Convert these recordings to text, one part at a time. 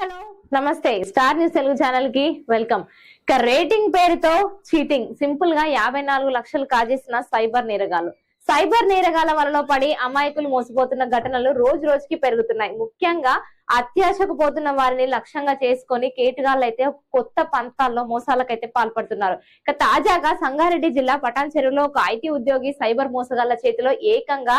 Hello. నమస్తే. Star news Telugu ఛానల్కి welcome. ఇక రేటింగ్ పేరుతో చీటింగ్. సింపుల్గా యాభై నాలుగు లక్షలు కాజేసిన సైబర్ నేరగాలు సైబర్ నేరగాల వలలో పడి అమాయకులు మోసపోతున్న ఘటనలు రోజు రోజుకి పెరుగుతున్నాయి. ముఖ్యంగా అత్యాశకు పోతున్న వారిని లక్ష్యంగా చేసుకొని కేటుగాళ్ళు అయితే కొత్త పంతాల్లో మోసాలకైతే పాల్పడుతున్నారు. ఇక తాజాగా సంగారెడ్డి జిల్లా పటాన్ చెరువులో ఒక ఐటీ ఉద్యోగి సైబర్ మోసగాళ్ళ చేతిలో ఏకంగా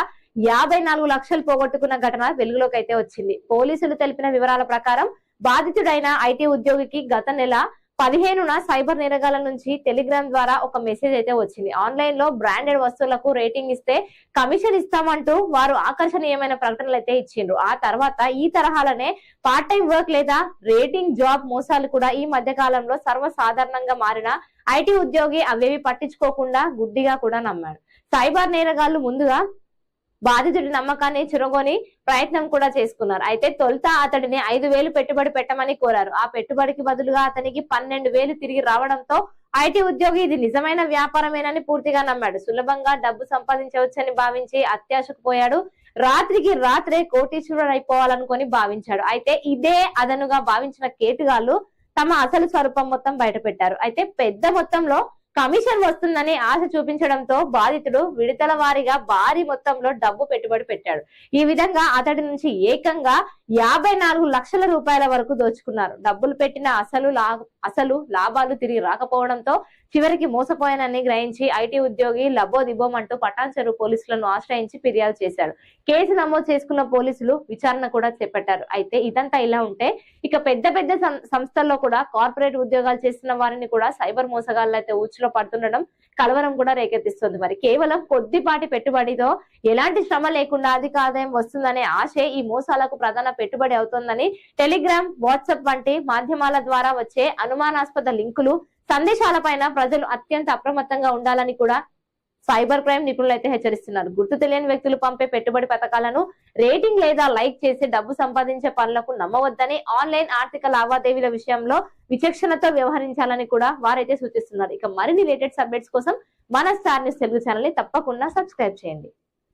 యాభై నాలుగు లక్షలు పోగొట్టుకున్న ఘటన వెలుగులోకి అయితే వచ్చింది. పోలీసులు తెలిపిన వివరాల ప్రకారం బాధితుడైన ఐటీ ఉద్యోగికి గత నెల పదిహేనున సైబర్ నేరగాల నుంచి టెలిగ్రామ్ ద్వారా ఒక మెసేజ్ అయితే వచ్చింది. ఆన్లైన్లో బ్రాండెడ్ వస్తువులకు రేటింగ్ ఇస్తే కమిషన్ ఇస్తామంటూ వారు ఆకర్షణీయమైన ప్రకటనలు అయితే ఇచ్చిండ్రు. ఆ తర్వాత ఈ తరహాలనే పార్ట్ టైం వర్క్ లేదా రేటింగ్ జాబ్ మోసాలు కూడా ఈ మధ్య కాలంలో సర్వసాధారణంగా మారిన ఐటీ ఉద్యోగి అవేవి పట్టించుకోకుండా గుడ్డిగా కూడా నమ్మాడు. సైబర్ నేరగాళ్ళు ముందుగా బాధితుడి నమ్మకాన్ని చురగొని ప్రయత్నం కూడా చేసుకున్నారు. అయితే తొలుత అతడిని ఐదు వేలు పెట్టుబడి పెట్టమని కోరారు. ఆ పెట్టుబడికి బదులుగా అతనికి పన్నెండు వేలు తిరిగి రావడంతో ఐటీ ఉద్యోగి ఇది నిజమైన వ్యాపారమేనని పూర్తిగా నమ్మాడు. సులభంగా డబ్బు సంపాదించవచ్చని భావించి అత్యాశకు పోయాడు. రాత్రికి రాత్రే కోటీశ్వరుడు అయిపోవాలనుకొని భావించాడు. అయితే ఇదే అదనుగా భావించిన కేటుగాళ్ళు తమ అసలు స్వరూపం మొత్తం బయటపెట్టారు. అయితే పెద్ద మొత్తంలో కమిషన్ వస్తుందని ఆశ చూపించడంతో బాధితుడు విడతల వారీగా భారీ మొత్తంలో డబ్బు పెట్టుబడి పెట్టాడు. ఈ విధంగా అతడి నుంచి ఏకంగా యాభై నాలుగు లక్షల రూపాయల వరకు దోచుకున్నారు. డబ్బులు పెట్టిన అసలు లా అసలు లాభాలు తిరిగి రాకపోవడంతో చివరికి మోసపోయానని గ్రహించి ఐటీ ఉద్యోగి లబోదిబోం అంటూ పటాన్ చెరువు పోలీసులను ఆశ్రయించి ఫిర్యాదు చేశాడు. కేసు నమోదు చేసుకున్న పోలీసులు విచారణ కూడా చేపట్టారు. అయితే ఇదంతా ఇలా ఉంటే ఇక పెద్ద పెద్ద సం- సంస్థల్లో కూడా కార్పొరేట్ ఉద్యోగాలు చేస్తున్న వారిని కూడా సైబర్ మోసగాళ్ళు అయితే ఊచులో పడుతుండడం కలవరం కూడా రేకెత్తిస్తుంది. మరి కేవలం కొద్దిపాటి పెట్టుబడితో ఎలాంటి శ్రమ లేకుండా అధిక ఆదాయం వస్తుందనే ఆశే ఈ మోసాలకు ప్రధాన పెట్టుబడి అవుతోందని టెలిగ్రామ్ వాట్సాప్ వంటి మాధ్యమాల ద్వారా వచ్చే అనుమానాస్పద లింకులు సందేశాలపైన ప్రజలు అత్యంత అప్రమత్తంగా ఉండాలని కూడా సైబర్ క్రైమ్ నిపుణులు అయితే హెచ్చరిస్తున్నారు. గుర్తు తెలియని వ్యక్తులు పంపే పెట్టుబడి పథకాలను రేటింగ్ లేదా లైక్ చేసి డబ్బు సంపాదించే పనులకు నమ్మవద్దని ఆన్లైన్ ఆర్థిక లావాదేవీల విషయంలో విచక్షణతో వ్యవహరించాలని కూడా వారైతే సూచిస్తున్నారు. ఇక మరిన్ని లేటెస్ట్ అప్డేట్స్ కోసం మన స్టార్ న్యూస్ తెలుగు ఛానల్ని తప్పకుండా సబ్స్క్రైబ్ చేయండి.